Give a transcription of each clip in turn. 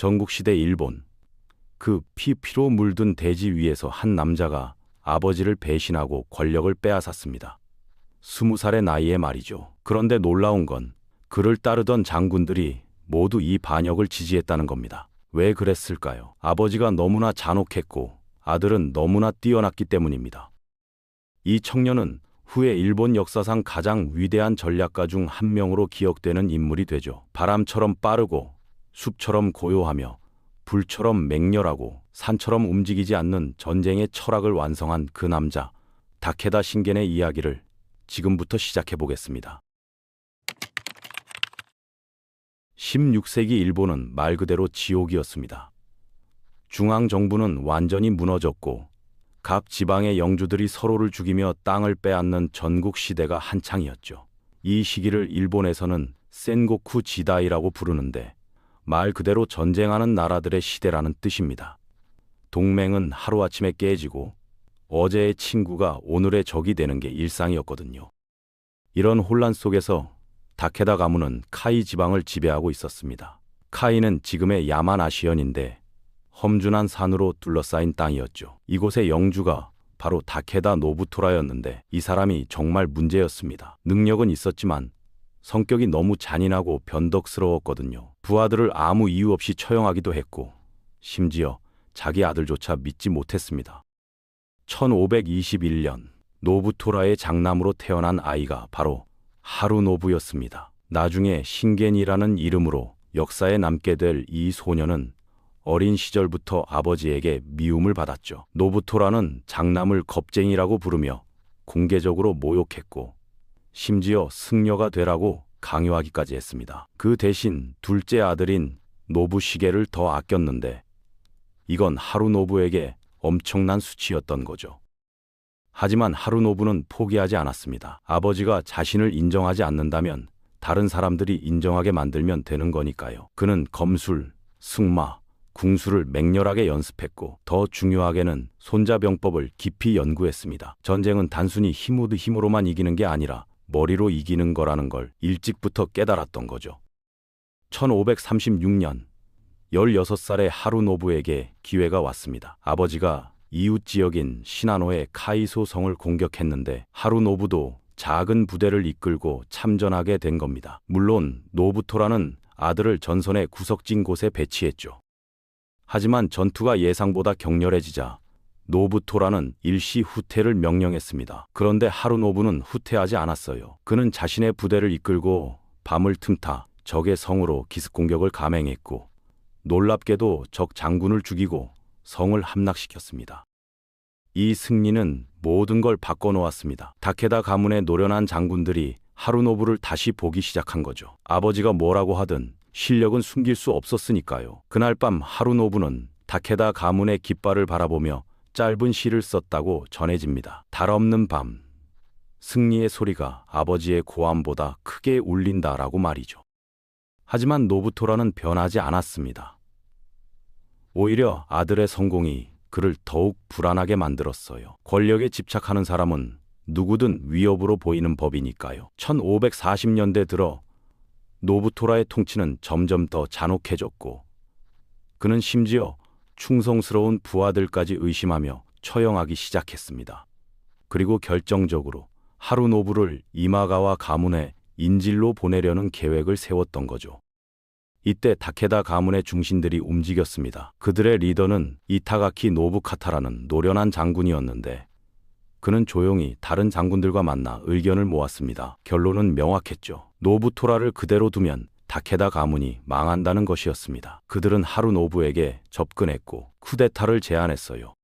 전국시대 일본. 그 피 피로 물든 대지 위에서 한 남자가 아버지를 배신하고 권력을 빼앗았습니다. 스무 살의 나이에 말이죠. 그런데 놀라운 건 그를 따르던 장군들이 모두 이 반역을 지지했다는 겁니다. 왜 그랬을까요? 아버지가 너무나 잔혹했고 아들은 너무나 뛰어났기 때문입니다. 이 청년은 후에 일본 역사상 가장 위대한 전략가 중 한 명으로 기억되는 인물이 되죠. 바람처럼 빠르고 숲처럼 고요하며 불처럼 맹렬하고 산처럼 움직이지 않는 전쟁의 철학을 완성한 그 남자 다케다 신겐의 이야기를 지금부터 시작해 보겠습니다. 16세기 일본은 말 그대로 지옥이었습니다. 중앙 정부는 완전히 무너졌고 각 지방의 영주들이 서로를 죽이며 땅을 빼앗는 전국 시대가 한창이었죠. 이 시기를 일본에서는 센고쿠 지다이라고 부르는데 말 그대로 전쟁하는 나라들의 시대라는 뜻입니다. 동맹은 하루아침에 깨지고 어제의 친구가 오늘의 적이 되는 게 일상이었거든요. 이런 혼란 속에서 다케다 가문은 카이 지방을 지배하고 있었습니다. 카이는 지금의 야마나시현인데 험준한 산으로 둘러싸인 땅이었죠. 이곳의 영주가 바로 다케다 노부토라였는데 이 사람이 정말 문제였습니다. 능력은 있었지만 성격이 너무 잔인하고 변덕스러웠거든요. 부하들을 아무 이유 없이 처형하기도 했고 심지어 자기 아들조차 믿지 못했습니다. 1521년 노부토라의 장남으로 태어난 아이가 바로 하루노부였습니다. 나중에 신겐이라는 이름으로 역사에 남게 될 이 소녀는 어린 시절부터 아버지에게 미움을 받았죠. 노부토라는 장남을 겁쟁이라고 부르며 공개적으로 모욕했고 심지어 승려가 되라고 강요하기까지 했습니다. 그 대신 둘째 아들인 노부시계를 더 아꼈는데 이건 하루노부에게 엄청난 수치였던 거죠. 하지만 하루노부는 포기하지 않았습니다. 아버지가 자신을 인정하지 않는다면 다른 사람들이 인정하게 만들면 되는 거니까요. 그는 검술, 승마, 궁수를 맹렬하게 연습했고 더 중요하게는 손자병법을 깊이 연구했습니다. 전쟁은 단순히 힘으로 힘으로만 이기는 게 아니라 머리로 이기는 거라는 걸 일찍부터 깨달았던 거죠. 1536년 16살의 하루노부에게 기회가 왔습니다. 아버지가 이웃 지역인 시나노의 카이소 성을 공격했는데 하루노부도 작은 부대를 이끌고 참전하게 된 겁니다. 물론 노부토라는 아들을 전선의 구석진 곳에 배치했죠. 하지만 전투가 예상보다 격렬해지자 노부토라는 일시 후퇴를 명령했습니다. 그런데 하루노부는 후퇴하지 않았어요. 그는 자신의 부대를 이끌고 밤을 틈타 적의 성으로 기습 공격을 감행했고 놀랍게도 적 장군을 죽이고 성을 함락시켰습니다. 이 승리는 모든 걸 바꿔놓았습니다. 다케다 가문의 노련한 장군들이 하루노부를 다시 보기 시작한 거죠. 아버지가 뭐라고 하든 실력은 숨길 수 없었으니까요. 그날 밤 하루노부는 다케다 가문의 깃발을 바라보며 짧은 시를 썼다고 전해집니다. 달 없는 밤. 승리의 소리가 아버지의 고함보다 크게 울린다라고 말이죠. 하지만 노부토라는 변하지 않았습니다. 오히려 아들의 성공이 그를 더욱 불안하게 만들었어요. 권력에 집착하는 사람은 누구든 위협으로 보이는 법이니까요. 1540년대 들어 노부토라의 통치는 점점 더 잔혹해졌고 그는 심지어 충성스러운 부하들까지 의심하며 처형하기 시작했습니다. 그리고 결정적으로 하루노부를 이마가와 가문에 인질로 보내려는 계획을 세웠던 거죠. 이때 다케다 가문의 중심들이 움직였습니다. 그들의 리더는 이타가키 노부카타라는 노련한 장군이었는데 그는 조용히 다른 장군들과 만나 의견을 모았습니다. 결론은 명확했죠. 노부토라를 그대로 두면 다케다 가문이 망한다는 것이었습니다. 그들은 하루 노부에게 접근했고 쿠데타를 제안했어요.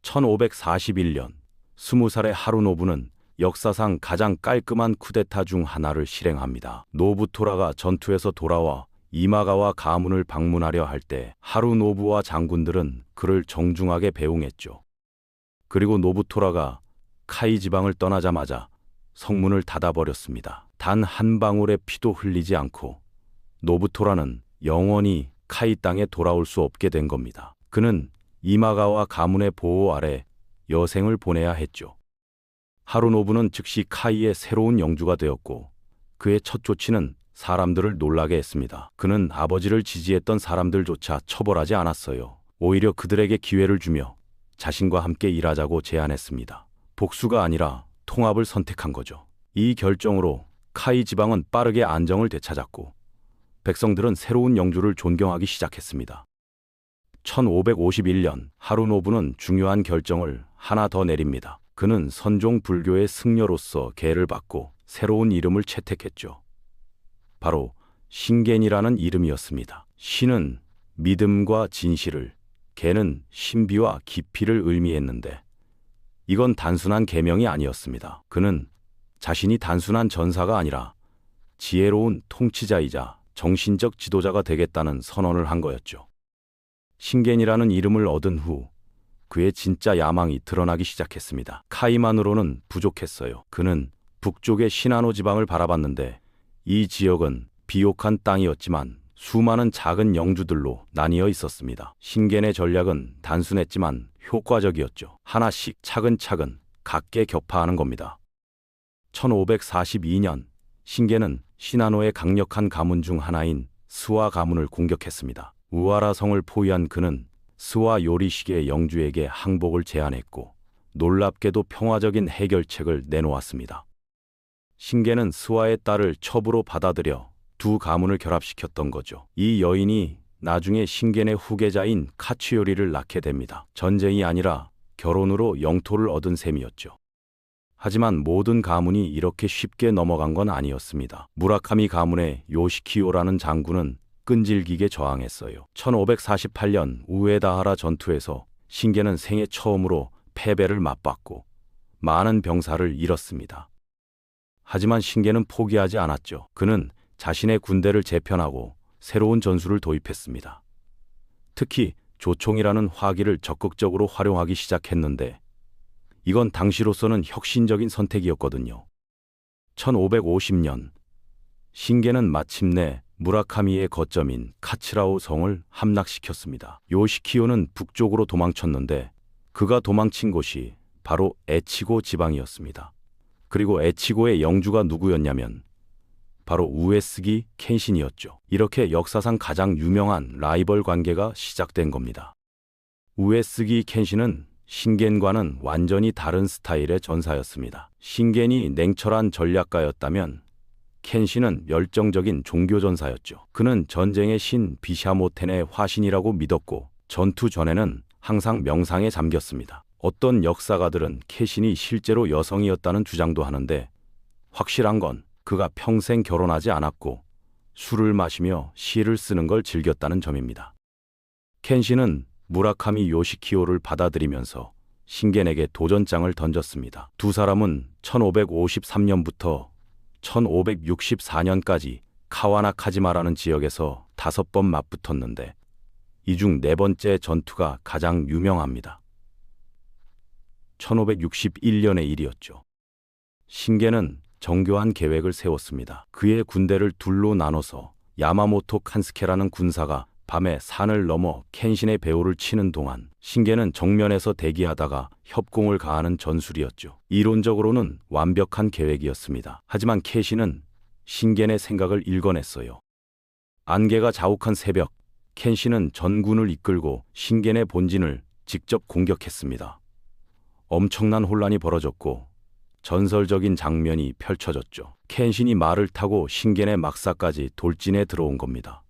1541년 20살의 하루 노부는 역사상 가장 깔끔한 쿠데타 중 하나를 실행합니다. 노부토라가 전투에서 돌아와 이마가와 가문을 방문하려 할 때 하루 노부와 장군들은 그를 정중하게 배웅했죠. 그리고 노부토라가 카이 지방을 떠나자마자 성문을 닫아버렸습니다. 단 한 방울의 피도 흘리지 않고 노부토라는 영원히 카이 땅에 돌아올 수 없게 된 겁니다. 그는 이마가와 가문의 보호 아래 여생을 보내야 했죠. 하루노부는 즉시 카이의 새로운 영주가 되었고 그의 첫 조치는 사람들을 놀라게 했습니다. 그는 아버지를 지지했던 사람들조차 처벌하지 않았어요. 오히려 그들에게 기회를 주며 자신과 함께 일하자고 제안했습니다. 복수가 아니라 통합을 선택한 거죠. 이 결정으로 카이 지방은 빠르게 안정을 되찾았고 백성들은 새로운 영주를 존경하기 시작했습니다. 1551년 하루노부는 중요한 결정을 하나 더 내립니다. 그는 선종 불교의 승려로서 계를 받고 새로운 이름을 채택했죠. 바로 신겐이라는 이름이었습니다. 신은 믿음과 진실을, 개는 신비와 깊이를 의미했는데 이건 단순한 계명이 아니었습니다. 그는 자신이 단순한 전사가 아니라 지혜로운 통치자이자 정신적 지도자가 되겠다는 선언을 한 거였죠. 신겐이라는 이름을 얻은 후 그의 진짜 야망이 드러나기 시작했습니다. 카이만으로는 부족했어요. 그는 북쪽의 시나노 지방을 바라봤는데 이 지역은 비옥한 땅이었지만 수많은 작은 영주들로 나뉘어 있었습니다. 신겐의 전략은 단순했지만 효과적이었죠. 하나씩 차근차근 각계 격파하는 겁니다. 1542년 신겐은 시나노의 강력한 가문 중 하나인 스와 가문을 공격했습니다. 우아라 성을 포위한 그는 스와 요리식의 영주에게 항복을 제안했고 놀랍게도 평화적인 해결책을 내놓았습니다. 신계는 스와의 딸을 첩으로 받아들여 두 가문을 결합시켰던 거죠. 이 여인이 나중에 신겐의 후계자인 카츠요리를 낳게 됩니다. 전쟁이 아니라 결혼으로 영토를 얻은 셈이었죠. 하지만 모든 가문이 이렇게 쉽게 넘어간 건 아니었습니다. 무라카미 가문의 요시키오라는 장군은 끈질기게 저항했어요. 1548년 우에다하라 전투에서 신계는 생애 처음으로 패배를 맛봤고 많은 병사를 잃었습니다. 하지만 신계는 포기하지 않았죠. 그는 자신의 군대를 재편하고 새로운 전술을 도입했습니다. 특히 조총이라는 화기를 적극적으로 활용하기 시작했는데 이건 당시로서는 혁신적인 선택이었거든요. 1550년 신계는 마침내 무라카미의 거점인 카츠라오 성을 함락시켰습니다. 요시키오는 북쪽으로 도망쳤는데 그가 도망친 곳이 바로 에치고 지방이었습니다. 그리고 에치고의 영주가 누구였냐면 바로 우에스기 켄신이었죠. 이렇게 역사상 가장 유명한 라이벌 관계가 시작된 겁니다. 우에스기 켄신은 신겐과는 완전히 다른 스타일의 전사였습니다. 신겐이 냉철한 전략가였다면 켄신은 열정적인 종교 전사였죠. 그는 전쟁의 신 비샤모텐의 화신이라고 믿었고 전투 전에는 항상 명상에 잠겼습니다. 어떤 역사가들은 캐신이 실제로 여성이었다는 주장도 하는데 확실한 건 그가 평생 결혼하지 않았고 술을 마시며 시를 쓰는 걸 즐겼다는 점입니다. 켄시는 무라카미 요시키오를 받아들이면서 신겐에게 도전장을 던졌습니다. 두 사람은 1553년부터 1564년까지 카와나 카지마라는 지역에서 다섯 번 맞붙었는데 이 중 네 번째 전투가 가장 유명합니다. 1561년의 일이었죠. 신계는 정교한 계획을 세웠습니다. 그의 군대를 둘로 나눠서 야마모토 칸스케라는 군사가 밤에 산을 넘어 켄신의 배후를 치는 동안 신계는 정면에서 대기하다가 협공을 가하는 전술이었죠. 이론적으로는 완벽한 계획이었습니다. 하지만 켄신은 신겐의 생각을 읽어냈어요. 안개가 자욱한 새벽, 켄신은 전군을 이끌고 신겐의 본진을 직접 공격했습니다. 엄청난 혼란이 벌어졌고 전설적인 장면이 펼쳐졌죠. 켄신이 말을 타고 신겐의 막사까지 돌진해 들어온 겁니다.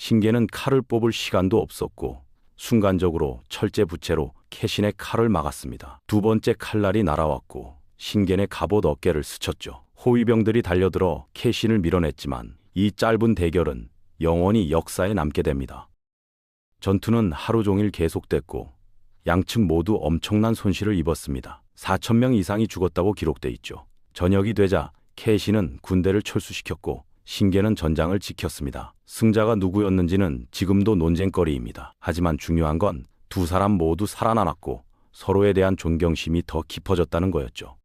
신겐은 칼을 뽑을 시간도 없었고 순간적으로 철제 부채로 캐신의 칼을 막았습니다. 두 번째 칼날이 날아왔고 신겐의 갑옷 어깨를 스쳤죠. 호위병들이 달려들어 캐신을 밀어냈지만 이 짧은 대결은 영원히 역사에 남게 됩니다. 전투는 하루 종일 계속됐고 양측 모두 엄청난 손실을 입었습니다. 4천 명 이상이 죽었다고 기록돼 있죠. 저녁이 되자 캐시는 군대를 철수시켰고 신계는 전장을 지켰습니다. 승자가 누구였는지는 지금도 논쟁거리입니다. 하지만 중요한 건 두 사람 모두 살아남았고 서로에 대한 존경심이 더 깊어졌다는 거였죠.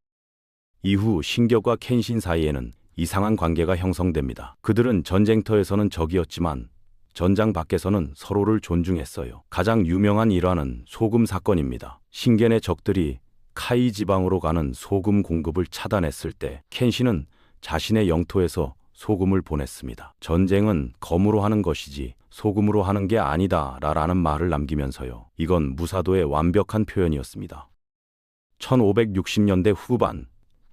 이후 신격과 켄신 사이에는 이상한 관계가 형성됩니다. 그들은 전쟁터에서는 적이었지만 전장 밖에서는 서로를 존중했어요. 가장 유명한 일화는 소금 사건입니다. 신겐의 적들이 카이 지방으로 가는 소금 공급을 차단했을 때 켄시는 자신의 영토에서 소금을 보냈습니다. 전쟁은 검으로 하는 것이지 소금으로 하는 게 아니다 라라는 말을 남기면서요. 이건 무사도의 완벽한 표현이었습니다. 1560년대 후반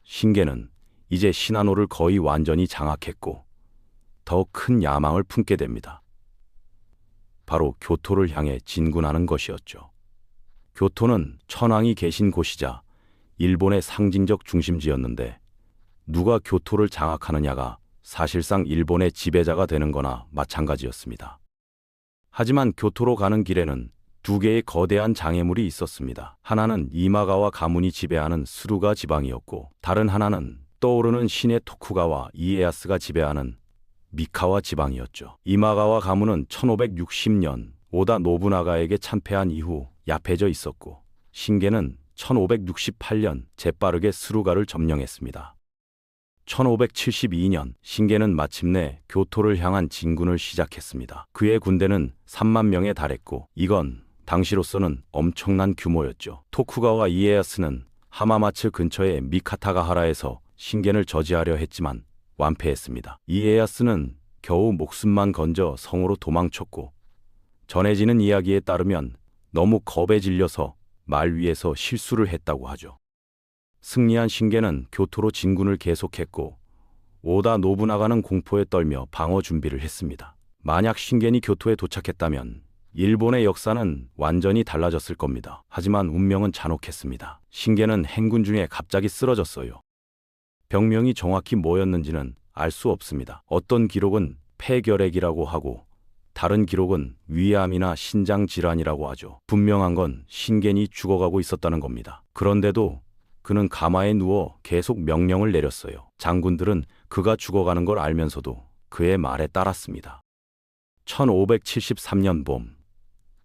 신계는 이제 신한호를 거의 완전히 장악했고 더 큰 야망을 품게 됩니다. 바로 교토를 향해 진군하는 것이었죠. 교토는 천황이 계신 곳이자 일본의 상징적 중심지였는데 누가 교토를 장악하느냐가 사실상 일본의 지배자가 되는 거나 마찬가지였습니다. 하지만 교토로 가는 길에는 두 개의 거대한 장애물이 있었습니다. 하나는 이마가와 가문이 지배하는 스루가 지방이었고 다른 하나는 떠오르는 신의 토쿠가와 이에야스가 지배하는 미카와 지방이었죠. 이마가와 가문은 1560년 오다 노부나가에게 참패한 이후 야패져 있었고 신계는 1568년 재빠르게 스루가를 점령했습니다. 1572년 신계는 마침내 교토를 향한 진군을 시작했습니다. 그의 군대는 3만 명에 달했고 이건 당시로서는 엄청난 규모였죠. 토쿠가와 이에야스는 하마마츠 근처의 미카타가하라에서 신겐을 저지하려 했지만 완패했습니다. 이에야스는 겨우 목숨만 건져 성으로 도망쳤고 전해지는 이야기에 따르면 너무 겁에 질려서 말 위에서 실수를 했다고 하죠. 승리한 신계는 교토로 진군을 계속했고 오다 노부나가는 공포에 떨며 방어 준비를 했습니다. 만약 신겐이 교토에 도착했다면 일본의 역사는 완전히 달라졌을 겁니다. 하지만 운명은 잔혹했습니다. 신계는 행군 중에 갑자기 쓰러졌어요. 병명이 정확히 뭐였는지는 알 수 없습니다. 어떤 기록은 폐결핵이라고 하고 다른 기록은 위암이나 신장 질환이라고 하죠. 분명한 건 신겐이 죽어가고 있었다는 겁니다. 그런데도 그는 가마에 누워 계속 명령을 내렸어요. 장군들은 그가 죽어가는 걸 알면서도 그의 말에 따랐습니다. 1573년 봄,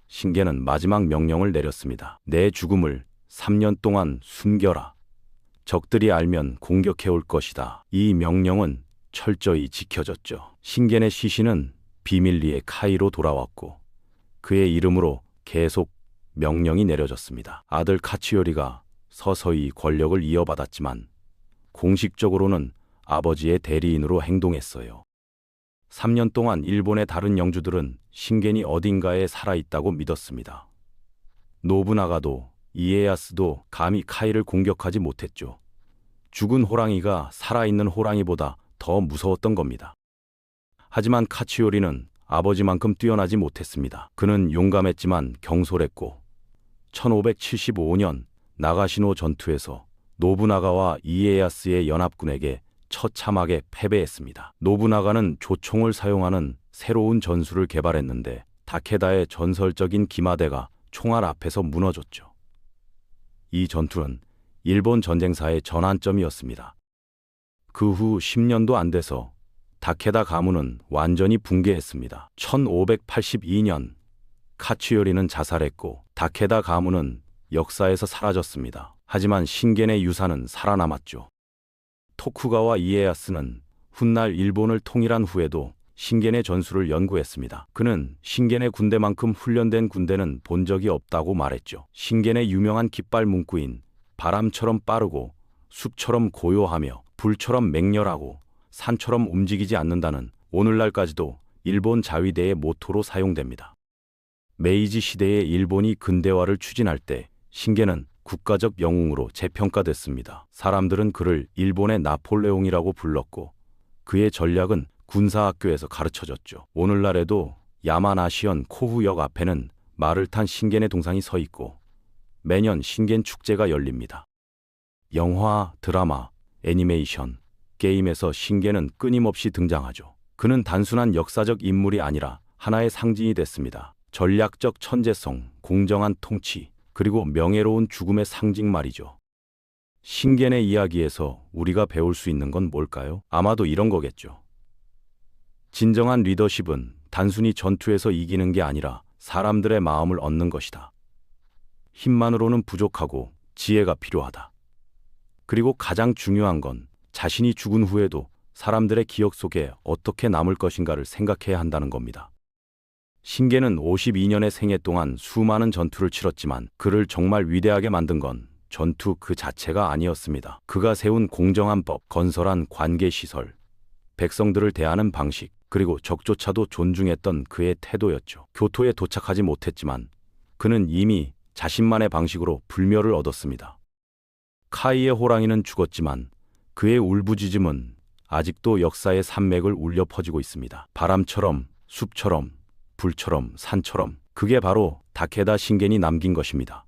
신계는 마지막 명령을 내렸습니다. 내 죽음을 3년 동안 숨겨라. 적들이 알면 공격해 올 것이다. 이 명령은 철저히 지켜졌죠. 신겐의 시신은 비밀리에 카이로 돌아왔고 그의 이름으로 계속 명령이 내려졌습니다. 아들 카치요리가 서서히 권력을 이어받았지만 공식적으로는 아버지의 대리인으로 행동했어요. 3년 동안 일본의 다른 영주들은 신겐이 어딘가에 살아있다고 믿었습니다. 노부나가도 이에야스도 감히 카이를 공격하지 못했죠. 죽은 호랑이가 살아있는 호랑이보다 더 무서웠던 겁니다. 하지만 카치요리는 아버지만큼 뛰어나지 못했습니다. 그는 용감했지만 경솔했고 1575년 나가시노 전투에서 노부나가와 이에야스의 연합군에게 처참하게 패배했습니다. 노부나가는 조총을 사용하는 새로운 전술을 개발했는데 다케다의 전설적인 기마대가 총알 앞에서 무너졌죠. 이 전투는 일본 전쟁사의 전환점이었습니다. 그 후 10년도 안 돼서 다케다 가문은 완전히 붕괴했습니다. 1582년 카츠요리는 자살했고 다케다 가문은 역사에서 사라졌습니다. 하지만 신겐의 유산은 살아남았죠. 토쿠가와 이에야스는 훗날 일본을 통일한 후에도 신겐의 전술을 연구했습니다. 그는 신겐의 군대만큼 훈련된 군대는 본 적이 없다고 말했죠. 신겐의 유명한 깃발 문구인 바람처럼 빠르고 숲처럼 고요하며 불처럼 맹렬하고 산처럼 움직이지 않는다는 오늘날까지도 일본 자위대의 모토로 사용됩니다. 메이지 시대에 일본이 근대화를 추진할 때 신계는 국가적 영웅으로 재평가됐습니다. 사람들은 그를 일본의 나폴레옹이라고 불렀고 그의 전략은 군사학교에서 가르쳐졌죠. 오늘날에도 야마나시현 코후역 앞에는 말을 탄 신겐의 동상이 서 있고 매년 신겐 축제가 열립니다. 영화, 드라마, 애니메이션, 게임에서 신겐은 끊임없이 등장하죠. 그는 단순한 역사적 인물이 아니라 하나의 상징이 됐습니다. 전략적 천재성, 공정한 통치, 그리고 명예로운 죽음의 상징 말이죠. 신겐의 이야기에서 우리가 배울 수 있는 건 뭘까요? 아마도 이런 거겠죠. 진정한 리더십은 단순히 전투에서 이기는 게 아니라 사람들의 마음을 얻는 것이다. 힘만으로는 부족하고 지혜가 필요하다. 그리고 가장 중요한 건 자신이 죽은 후에도 사람들의 기억 속에 어떻게 남을 것인가를 생각해야 한다는 겁니다. 신계는 52년의 생애 동안 수많은 전투를 치렀지만 그를 정말 위대하게 만든 건 전투 그 자체가 아니었습니다. 그가 세운 공정한 법, 건설한 관계 시설, 백성들을 대하는 방식, 그리고 적조차도 존중했던 그의 태도였죠. 교토에 도착하지 못했지만 그는 이미 자신만의 방식으로 불멸을 얻었습니다. 카이의 호랑이는 죽었지만 그의 울부짖음은 아직도 역사의 산맥을 울려 퍼지고 있습니다. 바람처럼, 숲처럼, 불처럼, 산처럼 그게 바로 다케다 신겐이 남긴 것입니다.